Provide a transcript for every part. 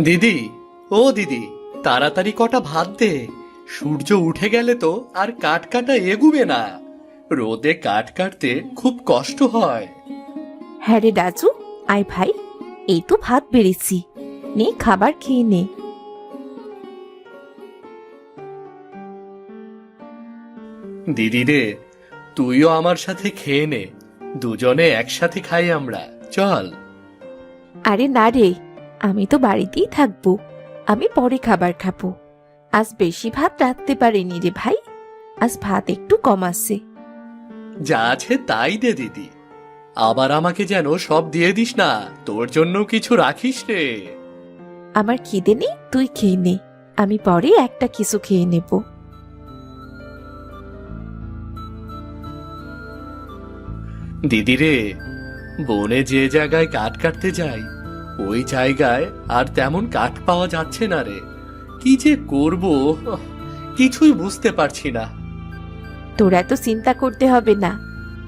দিদি ও দিদি তাড়াতাড়ি কটা ভাত দে। সূর্য উঠে গেলে তো আর কাঠ কাটা এগুবে না। রোদে কাঠ কাটতে খুব কষ্ট হয়। হ্যাঁ রে রাজু আয় ভাই এই তো ভাত বেড়েছি। নে খাবার খেয়ে নে। দিদি রে তুইও আমার সাথে খেয়ে নে। দুজনে একসাথে খাই আমরা চল। আরে না রে আমি তো বাড়িতেই থাকব। আমি পরে খাবার খাব। আজ বেশি ভাত রাখতে পারিনি রে ভাই। আজ ভাত একটু কম আছে। যা আছে তাই দে দিদি। আবার আমাকে যেন সব দিয়ে দিস না। তোর জন্য কিছু রাখিস রে। আমার খিদে নেই তুই খেয়ে নে। আমি পরে একটা কিছু খেয়ে নেব। দিদি রে বনে যে জায়গায় কাঠ কাটতে যাই ওই জায়গায় আর তেমন কাঠ পাওয়া যাচ্ছে না রে। কি যে করব? কিছুই বুঝতে পারছি না। তোর এত চিন্তা করতে হবে না।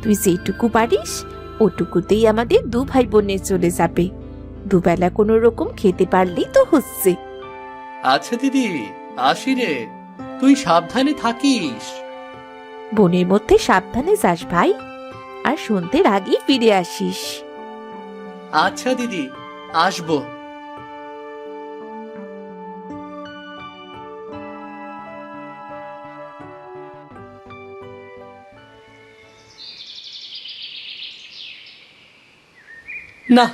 তুই যেটুকু পারিস ওটুকুতেই আমাদের দু ভাই বোনের চলে যাবে। দুবেলা কোনো রকম খেতে পারলেই তো হচ্ছে। আচ্ছা দিদি আসি রে। তুই সাবধানে থাকিস। বনের মধ্যে সাবধানে যাস ভাই। আর সন্ধ্যের আগেই ফিরে আসিস। আচ্ছা দিদি। আসব। না,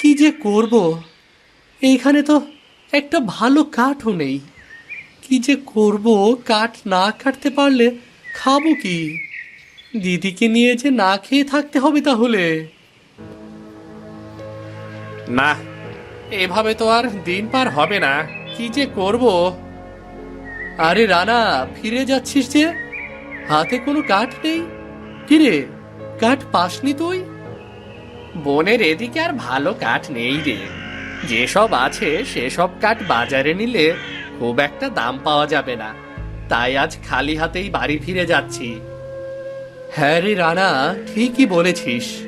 কি যে করব? এইখানে তো একটা ভালো কাঠও নেই। কি যে করব? কাঠ না কাটতে পারলে খাব কি? দিদিকে নিয়ে যে না খেয়ে থাকতে হবে তাহলে। না। এভাবে তো আর দিন পার হবে না। কি যে করব? আরে রানা, ফিরে যাচ্ছিস যে? হাতে কোনো কাঠ নেই? কিরে, কাঠ পাসনি তুই? বনের এদিকে আর ভালো কাঠ নেই রে। যেসব আছে, সেসব কাঠ বাজারে নিলে খুব একটা দাম পাওয়া যাবে না। তাই আজ খালি হাতেই বাড়ি ফিরে যাচ্ছি। হ্যাঁ রে রানা, ঠিকই বলেছিস।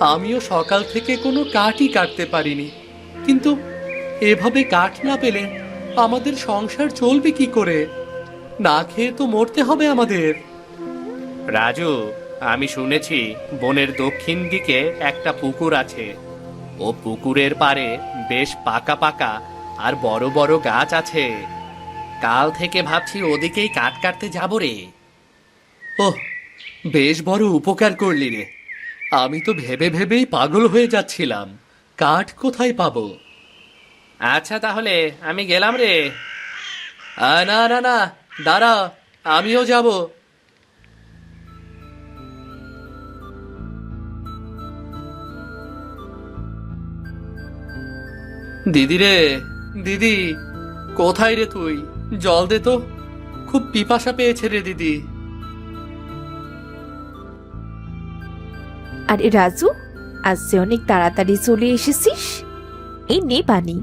আমিও সকাল থেকে কোনো কাঠই কাটতে পারিনি। কিন্তু এভাবে কাঠ না পেলে আমাদের সংসার চলবে কি করে? না খেয়ে তো মরতে হবে আমাদের। রাজু আমি শুনেছি বনের দক্ষিণ দিকে একটা পুকুর আছে। ও পুকুরের পারে বেশ পাকা পাকা আর বড় বড় গাছ আছে। কাল থেকে ভাবছি ওদিকেই কাঠ কাটতে যাব রে। ওহ বেশ বড় উপকার করলি রে। আমি তো ভেবে ভেবেই পাগল হয়ে যাচ্ছিলাম। কাঠ কোথায় পাবো? আচ্ছা তাহলে আমি গেলাম রে। আ, না না না দাঁড়া আমিও যাব। দিদি রে দিদি কোথায় রে তুই? জল দে তো। খুব পিপাসা পেয়েছে রে দিদি। আরে রাজু আজ যে অনেক তাড়াতাড়ি চলে এসেছিস। এই নে পানি।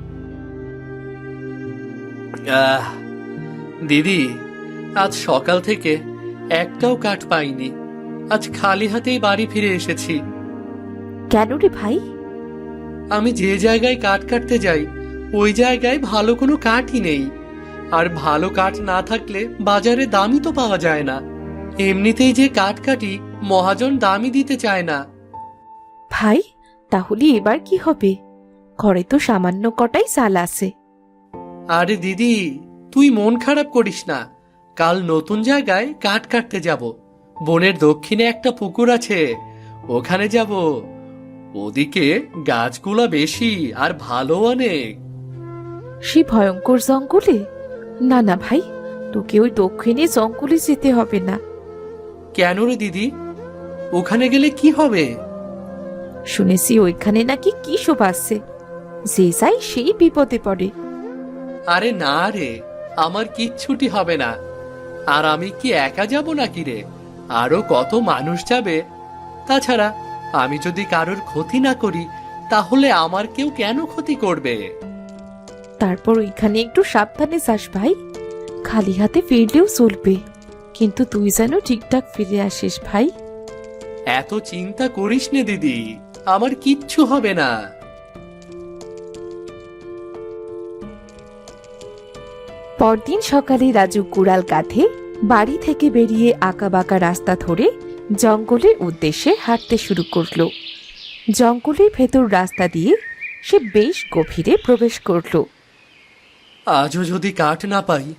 আহ, দিদি আজ সকাল থেকে একটাও কাঠ পাইনি। আজ খালি হাতেই বাড়ি ফিরে এসেছি। কেন রে ভাই? আমি যে জায়গায় কাঠ কাটতে যাই ওই জায়গায় ভালো কোনো কাঠই নেই। আর ভালো কাঠ না থাকলে বাজারে দামই তো পাওয়া যায় না। এমনিতেই যে কাঠ কাটি মহাজন দামই দিতে চায় না। ভাই তাহলে এবার কি হবে? ঘরে তো সামান্য কটাই চাল আছে। আরে দিদি তুই মন খারাপ করিস না। কাল নতুন জায়গায় কাঠ কাটতে যাব। বনের দক্ষিণে একটা পুকুর আছে। ওখানে যাব। ওদিকে গাছগুলা বেশি আর ভালো অনেক। সে ভয়ঙ্কর জঙ্গলে? না না ভাই তোকে ওই দক্ষিণে জঙ্গলে যেতে হবে না। কেন রে দিদি? ওখানে গেলে কি হবে? শুনেছি ওইখানে নাকি কি সব আছে। যে যাই সেই বিপদে পড়ে। আরে না রে আমার কিচ্ছুটি হবে না। আর আমি কি একা যাব নাকি রে? আরও কত মানুষ যাবে। তাছাড়া আমি যদি কারোর ক্ষতি না করি তাহলে আমার কেউ কেন ক্ষতি করবে? তারপর ওইখানে একটু সাবধানে যাস ভাই। খালি হাতে ফিরলেও চলবে। কিন্তু তুই যেন ঠিকঠাক ফিরে আসিস ভাই। এত চিন্তা করিস নে দিদি। আমার কিচ্ছু হবে না। পরদিন সকালে রাজু কুড়াল কাঁধে বাড়ি থেকে বেরিয়ে আঁকাবাঁকা রাস্তা ধরে জঙ্গলের উদ্দেশ্যে হাঁটতে শুরু করল। জঙ্গলের ভেতর রাস্তা দিয়ে সে বেশ গভীরে প্রবেশ করল। আজও যদি কাঠ না পাই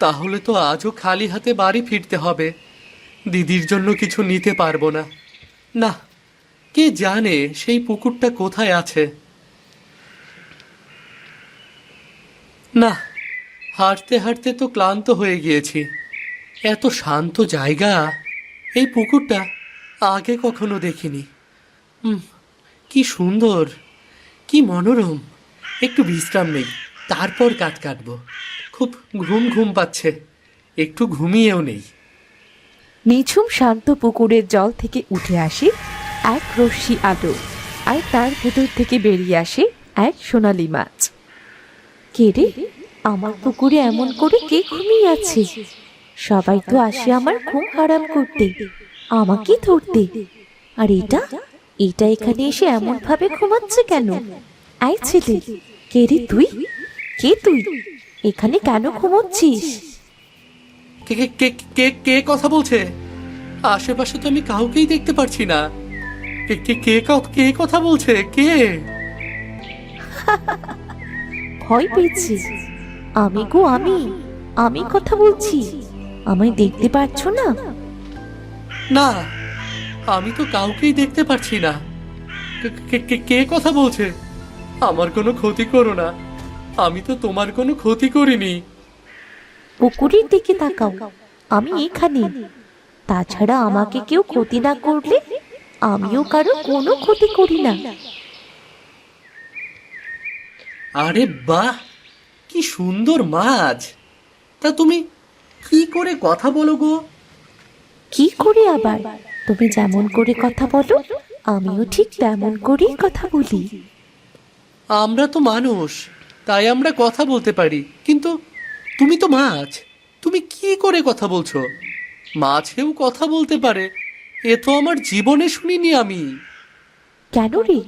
তাহলে তো আজও খালি হাতে বাড়ি ফিরতে হবে। দিদির জন্য কিছু নিতে পারব না। না কে জানে সেই পুকুরটা কোথায় আছে? না, হাঁটতে হাঁটতে তো ক্লান্ত হয়ে গিয়েছি। এত শান্ত জায়গা, এই পুকুরটা আগে কখনো দেখিনি। কি সুন্দর, কি মনোরম। একটু বিশ্রাম নেই, তারপর কাট কাটবো। খুব ঘুম ঘুম পাচ্ছে, একটু ঘুমিয়েও নেই। নিঝুম শান্ত পুকুরের জল থেকে উঠে আসে। এক রশ্মি আলো আর তার ভেতর থেকে বেরিয়ে আসে এক সোনালি মাছ। কে রে? আমার পুকুরে এমন করে কে ঘুমিয়ে আছে? সবাই তো আসে আমার ঘুম হারাম করতে, আমাকে ধরতে। আর এটা? এটা এখানে এসে এমন ভাবে ঘুমাচ্ছে কেন? আই ছেলে, কে রে তুই? কে তুই? এখানে কেন ঘুমোচ্ছিস? কে কে কে কে কথা বলছে? আশেপাশে তো আমি কাউকেই দেখতে পারছি না। কে কে কে ক- কে কথা বলছে? কে? ভয় পেয়েছি। আমি গো আমি। আমি কথা বলছি। আমায় দেখতে পাচ্ছ না? না আমি তো কাউকেই দেখতে পারছি না। কে- কে- কে- কে কথা বলছে? আমার কোনো ক্ষতি করো না। আমি তো তোমার কোনো ক্ষতি করিনি। পুকুরের দিকে তাকাও। আমি এখানে। তাছাড়া আমাকে কেউ ক্ষতি না করলে আমিও কারও কোনো ক্ষতি করি না। আরে বাহ কি সুন্দর মাছ। তা তুমি কি করে কথা বলো গো? কি করে আবার? তুমি যেমন করে কথা বলো আমিও ঠিক তেমন করেই কথা বলি। আমরা তো মানুষ তাই আমরা কথা বলতে পারি কিন্তু তুমি তো মাছ তুমি কি করে কথা বলছো? মাছেও কথা বলতে পারে। এ তো আমার জীবনে শুনিনি আমি। কেন রে?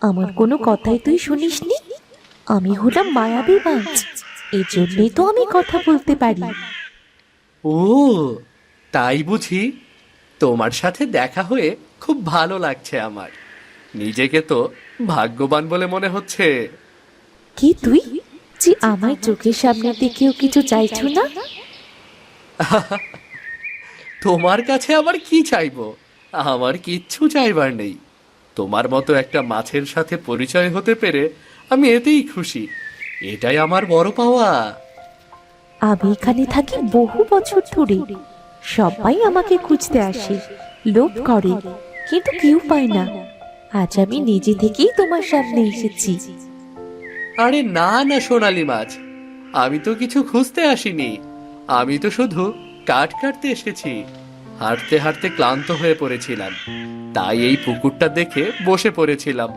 আমার কোনো কথাই তুই শুনিসনি? আমি হলাম মায়াবী মাছ এই জন্যই তো আমি কথা বলতে পারি। ও তাই বুঝি। তোমার সাথে দেখা হয়ে খুব ভালো লাগছে আমার। নিজেকে তো ভাগ্যবান বলে মনে হচ্ছে। কি তুই? যে আমার চোখের সামনে দেখেও কিছু চাইছো না? তোমার কাছে আবার কি চাইব? আমার কিচ্ছু চাইবার নেই। তোমার মতো একটা মাছের সাথে পরিচয় হতে পেরে আমি এতেই খুশি। এটাই আমার বড় পাওয়া। আমি এখানে থাকি বহু বছর ধরে। সবাই আমাকে খুঁজতে আসে লোভ করে কিন্তু কেউ পায় না। আজ আমি নিজে থেকেই তোমার সামনে এসেছি। আরে না না সোনালি মাছ আমি তো কিছু খুঁজতে আসিনি। আমি তো শুধু কাঠ কাটতে এসেছি। হাঁটতে হাঁটতে ক্লান্ত হয়ে পড়েছিলাম। তাই এই পুকুরটা দেখে বসে পড়েছিলাম।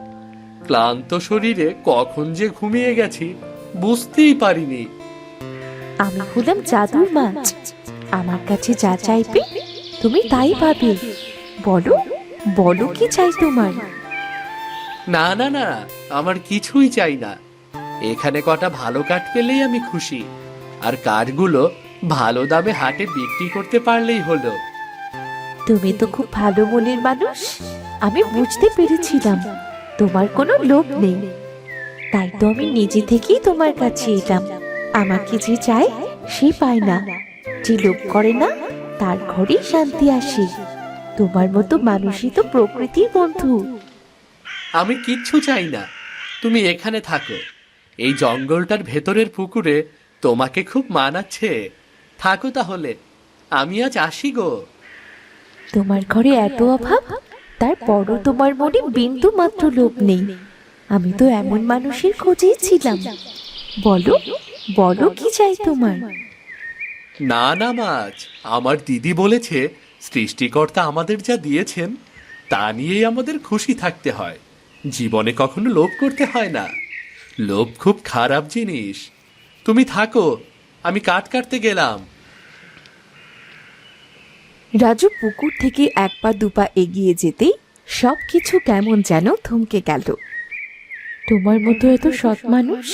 ক্লান্ত শরীরে কখন যে ঘুমিয়ে গেছি বুঝতেই পারিনি। আমি হলাম জাদুর মাছ। আমার কাছে যা চাইবে তুমি তাই পাবে। বলো বলো কি চাই তোমার? না না না আমার কিছুই চাই না। এখানে কটা ভালো কাঠ পেলেই আমি খুশি। আর কাঠগুলো ভালো দামে হাটে বিক্রি করতে পারলেই হলো। তুমি তো খুব ভালো মনের মানুষ। আমি বুঝতে পেরেছিলাম। তোমার কোনো লোভ নেই। তাই তো আমি নিজে থেকেই তোমার কাছে এলাম। আমাকে যে চায় সে পায় না। যে লোভ করে না তার ঘরেই শান্তি আসে। তোমার মতো মানুষই তো প্রকৃতির বন্ধু। আমি কিচ্ছু চাই না। তুমি এখানে থাকো। এই জঙ্গলটার ভেতরের পুকুরে তোমাকে খুব মানাচ্ছে। থাকো তাহলে। আমি আজ আসি গো। তোমার ঘরে এত অভাব? তারপরও তোমার মনে বিন্দু মাত্র লোভ নেই। আমি তো এমন মানুষের খোঁজেই ছিলাম। বলো বলো কি চাই তোমার? না না মাছ আমার দিদি বলেছে সৃষ্টিকর্তা আমাদের যা দিয়েছেন তা নিয়েই আমাদের খুশি থাকতে হয়। জীবনে কখনো লোভ করতে হয় না। লোভ খুব খারাপ জিনিস। তুমি থাকো আমি কাট কাটতে গেলাম। রাজু পুকুর থেকে এক পা দুপা এগিয়ে যেতেই সব কিছু কেমন যেন থমকে গেল। তোমার মতো এত সৎ মানুষ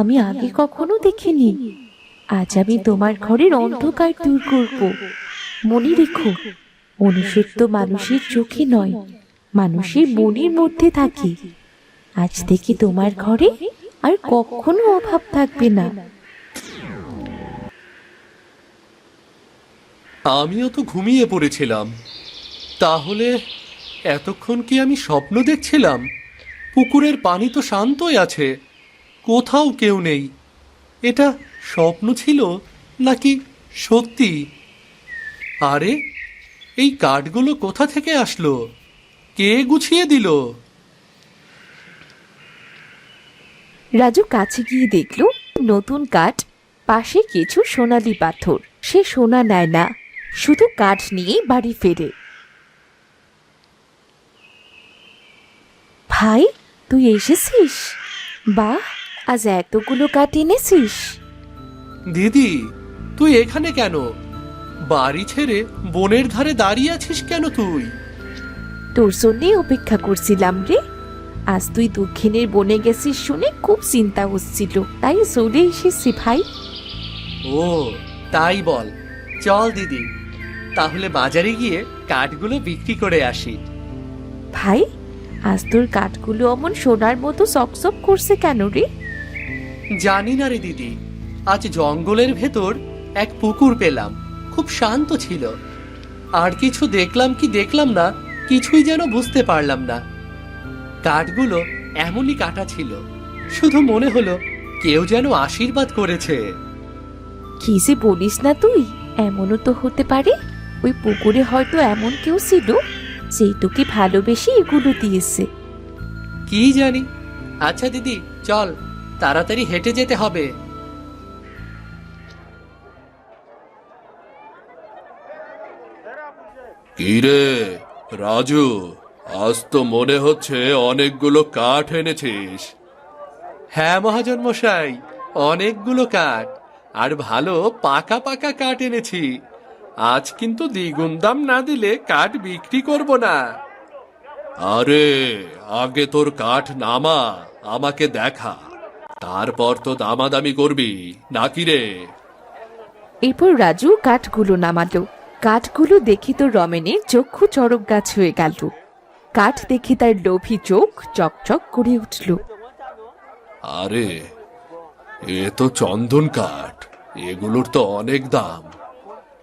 আমি আগে কখনো দেখিনি। আজ আমি তোমার ঘরের অন্ধকার দূর করব। মনে রেখো মনুষ্যত্ব মানুষের চোখে নয় মানুষের মনের মধ্যে থাকে। আজ থেকে তোমার ঘরে আর কখনো অভাব থাকবে না। আমিও তো ঘুমিয়ে পড়েছিলাম। তাহলে এতক্ষণ কি আমি স্বপ্ন দেখছিলাম? পুকুরের পানি তো শান্তই আছে, কোথাও কেউ নেই। এটা স্বপ্ন ছিল নাকি সত্যি? আরে, এই কাঠগুলো কোথা থেকে আসলো? কে গুছিয়ে দিল? রাজু কাছে গিয়ে দেখল, নতুন কাঠ, পাশে কিছু সোনালি পাথর। সে সোনা নেয় না। শুধু কাঠ নিয়ে বাড়ি ফেরে। ভাই তুই এসেছিস? বাহ আজ এতগুলো কাঠ এনেছিস। দিদি তুই এখানে কেন? বাড়ি ছেড়ে বনের ধারে দাঁড়িয়ে আছিস কেন তুই? তোর জন্যে অপেক্ষা করছিলাম রে। আজ তুই দক্ষিণের বনে গেছিস শুনে খুব চিন্তা হচ্ছিল। তাই চলে এসেছি ভাই। ও তাই বল। চল দিদি। তাহলে বাজারে গিয়ে কাঠগুলো বিক্রি করে আসি। ভাই আজ তোর কাঠগুলো অমন সোনার মতো চকচক করছে কেন রে? জানি না রে দিদি আজ জঙ্গলের ভেতর এক পুকুর পেলাম খুব শান্ত ছিল। আর কিছু দেখলাম কি দেখলাম না কিছুই যেন বুঝতে পারলাম না। কাঠগুলো এমনই কাটা ছিল শুধু মনে হলো কেউ যেন আশীর্বাদ করেছে। কি যে বলিস না তুই এমনও তো হতে পারে। ওই পুকুরে হয়তো এমন কেউ ছিল যেই তোকে ভালোবেসে এগুলো দিয়েছে। কি জানি? আচ্ছা দিদি চল তাড়াতাড়ি হেঁটে যেতে হবে। কিরে রাজু আজ তো মনে হচ্ছে অনেকগুলো কাঠ এনেছিস। হ্যাঁ মহাজন মশাই অনেকগুলো কাঠ আর ভালো পাকা পাকা কাঠ এনেছি। আজ কিন্তু দ্বিগুণ দাম না দিলে কাঠ বিক্রি করব না। আরে আগে তোর কাঠ নামা আমাকে দেখা। তারপর তো দামাদামি করবি নাকি রে? এরপর রাজু কাঠগুলো নামালো। কাঠগুলো দেখি তো রমেনের চক্ষু চড়ক গাছ হয়ে গেল। কাঠ দেখি তার লোভী চোখ চকচক করে উঠল। আরে এ তো চন্দন কাঠ এগুলোর তো অনেক দাম।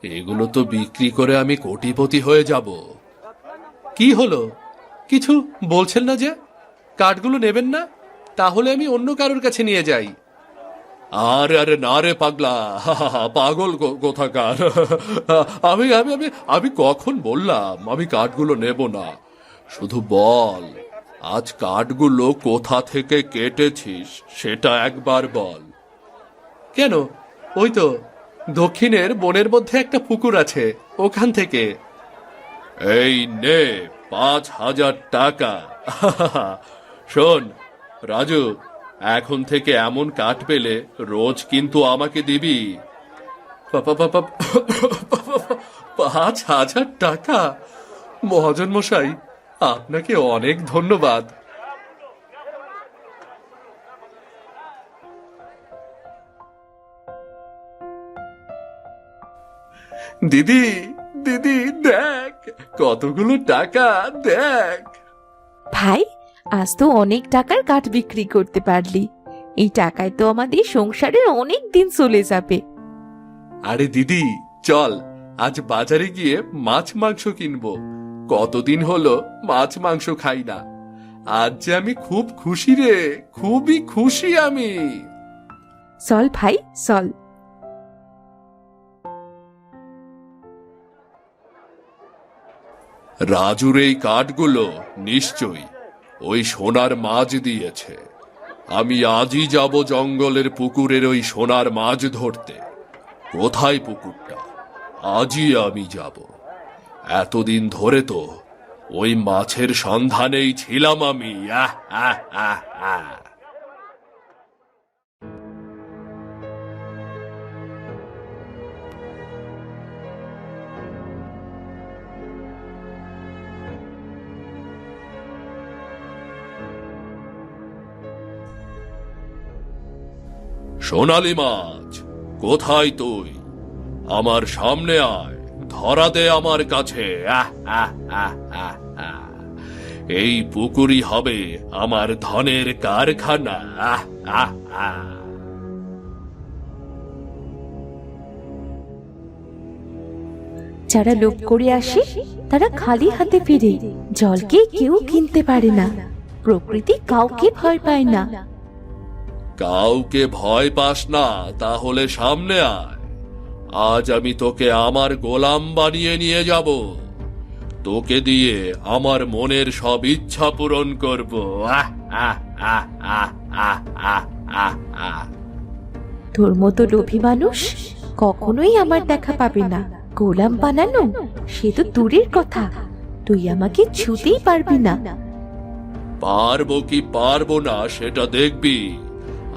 এগুলো তো বিক্রি করে আমি কোটিপতি হয়ে যাব। কি হলো? কিছু বলছেন না যে? কাঠগুলো নেবেন না? তাহলে আমি অন্য কারোর কাছে নিয়ে যাই। আরে আরে না রে পাগলা, পাগল কোথাকার আমি আমি আমি আমি কখন বললাম, আমি কাঠগুলো নেব না। শুধু বল, আজ কাঠগুলো কোথা থেকে কেটেছিস, সেটা একবার বল। কেন? ওই তো দক্ষিণের বনের মধ্যে একটা পুকুর আছে, ওখান থেকে। এই নে, পাঁচ হাজার টাকা। শোন, রাজু, এখন থেকে এমন কাঠ পেলে রোজ কিন্তু আমাকে দিবি। পাঁচ হাজার টাকা? মহাজন মশাই আপনাকে অনেক ধন্যবাদ। দিদি দিদি দেখ কতগুলো টাকা দেখ। ভাই আজ তো অনেক টাকার কাঠ বিক্রি করতে পারলি। এই টাকায় তো আমাদের সংসারের অনেক দিন চলে যাবে। আরে দিদি চল আজ বাজারে গিয়ে মাছ মাংস কিনবো। কতদিন হলো মাছ মাংস খাই না। আজ যে আমি খুব খুশি রে খুবই খুশি আমি। চল ভাই চল। রাজুর এই কাঠগুলো নিশ্চয়ই ওই সোনার মাছ দিয়েছে। আমি আজই যাব জঙ্গলের পুকুরের ওই সোনার মাছ ধরতে। কোথায় পুকুরটা? আজই আমি যাব। এতদিন ধরে তো ওই মাছের সন্ধানেই ছিলাম আমি। আহ, আহ, আহ, আহ। সোনালি মাছ, কোথায় তুই? আমার সামনে আয় ধরা দে আমার কাছে। এই পুকুরি হবে আমার ধনের কারখানা। যারা লোভ করে আসে, তারা খালি হাতে ফিরে। জলকে কেউ কিনতে পারে না। প্রকৃতি কাউকে ভয় পায় না। কাউকে ভয় পাস না তাহলে সামনে আয়। আজ আমি তোকে আমার গোলাম বানিয়ে নিয়ে যাব। তোকে দিয়ে আমার মনের সব ইচ্ছা পূরণ করব। আহ, আহ, আহ, আহ, আহ, আহ, আহ, আহ। তোর মতো লোভী মানুষ কখনোই আমার দেখা পাবে না। গোলাম বানানো সে তো দূরের কথা। তুই আমাকে ছুতেই পারবি না। পারব কি পারব না সেটা দেখবি।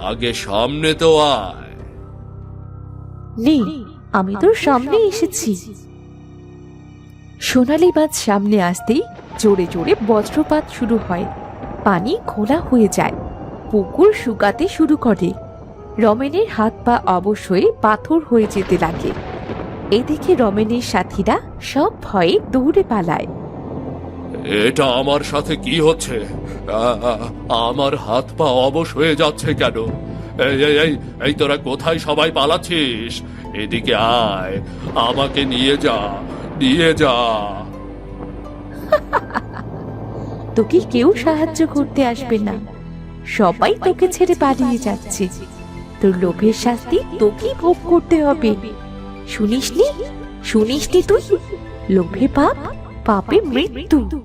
আগে সামনে তো আয়। আমি তোর সামনে এসেছি। সোনালি মাছ সামনে আসতেই জোরে জোরে বজ্রপাত শুরু হয়। পানি খোলা হয়ে যায়। পুকুর শুকাতে শুরু করে। রমেনের হাত পা অবশ হয়ে পাথর হয়ে যেতে লাগে। এদিকে রমেনের সাথীরা সব ভয়ে দৌড়ে পালায়। এটা আমার সাথে কি হচ্ছে? আমার হাত পা অবশ হয়ে যাচ্ছে কেন? এই এই তোরা কোথায় সবাই পালাচ্ছিস? এদিকে আয়, আমাকে নিয়ে যা নিয়ে যা। তোকে কেউ সাহায্য করতে আসবে না। সবাই তোকে ছেড়ে পালিয়ে যাচ্ছে। তোর লোভের শাস্তি তোকেই ভোগ করতে হবে। শুনিসনি? শুনিসনি তুই? লোভে পাপ, পাপে মৃত্যু।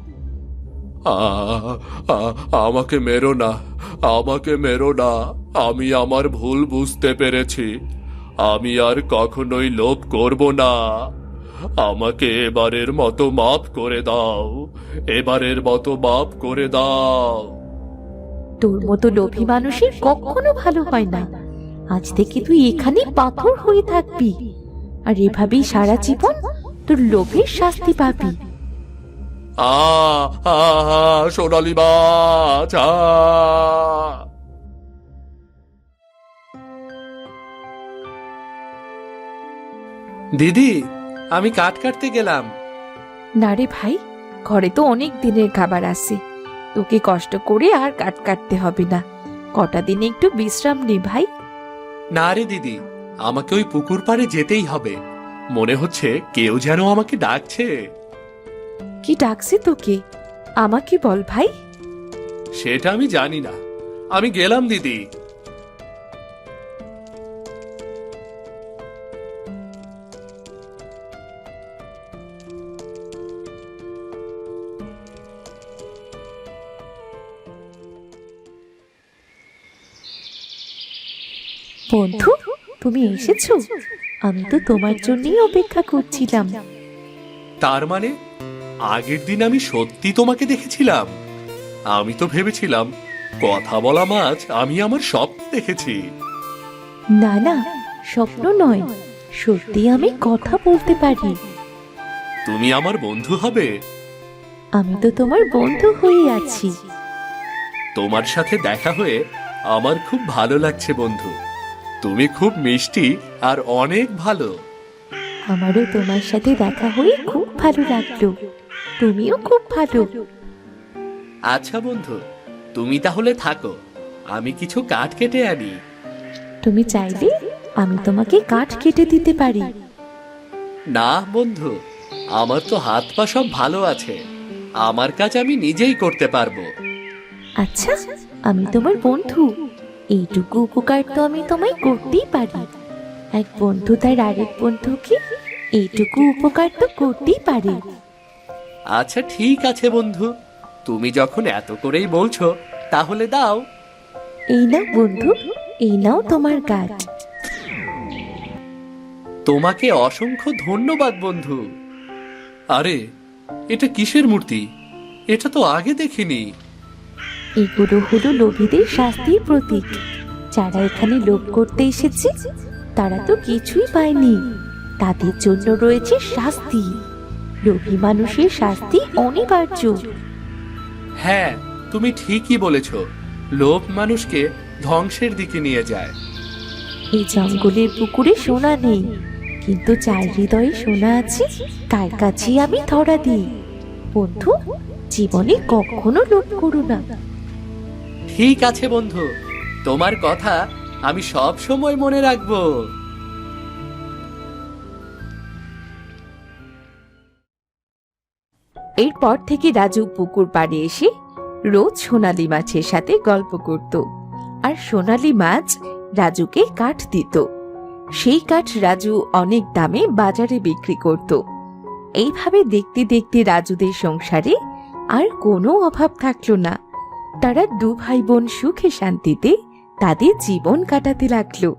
আমাকে মেরো না, আমাকে মেরো না। আমি আমার ভুল বুঝতে পেরেছি। আমি আর কখনোই লোভ করব না। আমাকে এবারের মতো মাফ করে দাও, এবারের মতো মাফ করে দাও। তোর মতো লোভী মানুষের কখনো ভালো হয় না। আজ থেকে তুই এখানে পাথর হয়ে থাকবি। আর এভাবেই সারা জীবন তোর লোভের শাস্তি পাবি। আ সোনালি মাছ আ। দিদি আমি কাঠ কাটতে গেলাম। না রে ভাই ঘরে তো অনেক দিনের খাবার আছে। তোকে কষ্ট করে আর কাট কাটতে হবে না। কটা দিনে একটু বিশ্রাম নে ভাই। না রে দিদি আমাকে ওই পুকুর পাড়ে যেতেই হবে। মনে হচ্ছে কেউ যেন আমাকে ডাকছে। কি ডাকছে তোকে? আমাকে বল ভাই। সেটা আমি জানি না। আমি গেলাম দিদি। বন্ধু তুমি এসেছ? আমি তো তোমার জন্যই অপেক্ষা করছিলাম। তার মানে আগের দিন আমি সত্যি তোমাকে দেখেছিলাম। আমি তো ভেবেছিলাম কথা বলা মাছ আমি আমার স্বপ্ন দেখেছি। না না স্বপ্ন নয় সত্যি আমি কথা বলতে পারি। তুমি আমার বন্ধু হবে। আমি তো তোমার বন্ধু হয়ে আছি। তোমার সাথে দেখা হয়ে আমার খুব ভালো লাগছে বন্ধু। তুমি খুব মিষ্টি আর অনেক ভালো। আমারও তোমার সাথে দেখা হয়ে খুব ভালো লাগল। তুমিও খুব ভালো। আচ্ছা বন্ধু তুমি তাহলে থাকো। আমি কিছু কাঠ কেটে আনি। তুমি চাইলে আমি তোমাকে কাঠ কেটে দিতে পারি। না বন্ধু আমার তো হাত পা সব ভালো আছে। আমার কাজ আমি নিজেই করতে পারব। আচ্ছা আমি তোমার বন্ধু। এইটুকু উপকার তো আমি তোমায় করতেই পারি। এক বন্ধু তার আরেক বন্ধুকে এইটুকু উপকার তো করতেই পারে। আচ্ছা ঠিক আছে বন্ধু। তুমি যখন এত করেই বলছো তাহলে দাও। এই নাও বন্ধু এই নাও তোমার কাঠ তোমাকে অসংখ্য ধন্যবাদ বন্ধু। আরে এটা কিসের মূর্তি? এটা তো আগে দেখিনি। এগুলো হলো লোভীদের শাস্তির প্রতীক। যারা এখানে লোভ করতে এসেছে তারা তো কিছুই পায়নি। তাদের জন্য রয়েছে শাস্তি। লোভী মানুষের শাস্তি অনিবার্য। হ্যাঁ তুমি ঠিকই বলেছ। লোভ মানুষকে ধ্বংসের দিকে নিয়ে যায়। এই জঙ্গলের পুকুরে সোনা নেই কিন্তু চার হৃদয়ে সোনা আছে তার কাছে আমি ধরা দিই। বন্ধু জীবনে কখনো লোভ করো না। ঠিক আছে বন্ধু তোমার কথা আমি সব সময় মনে রাখব। এরপর থেকে রাজু পুকুর পাড়ে এসে রোজ সোনালি মাছের সাথে গল্প করত। আর সোনালি মাছ রাজুকে কাঠ দিত। সেই কাঠ রাজু অনেক দামে বাজারে বিক্রি করত। এইভাবে দেখতে দেখতে রাজুদের সংসারে আর কোনো অভাব থাকল না। তারা দু ভাই বোন সুখে শান্তিতে তাদের জীবন কাটাতে লাগল।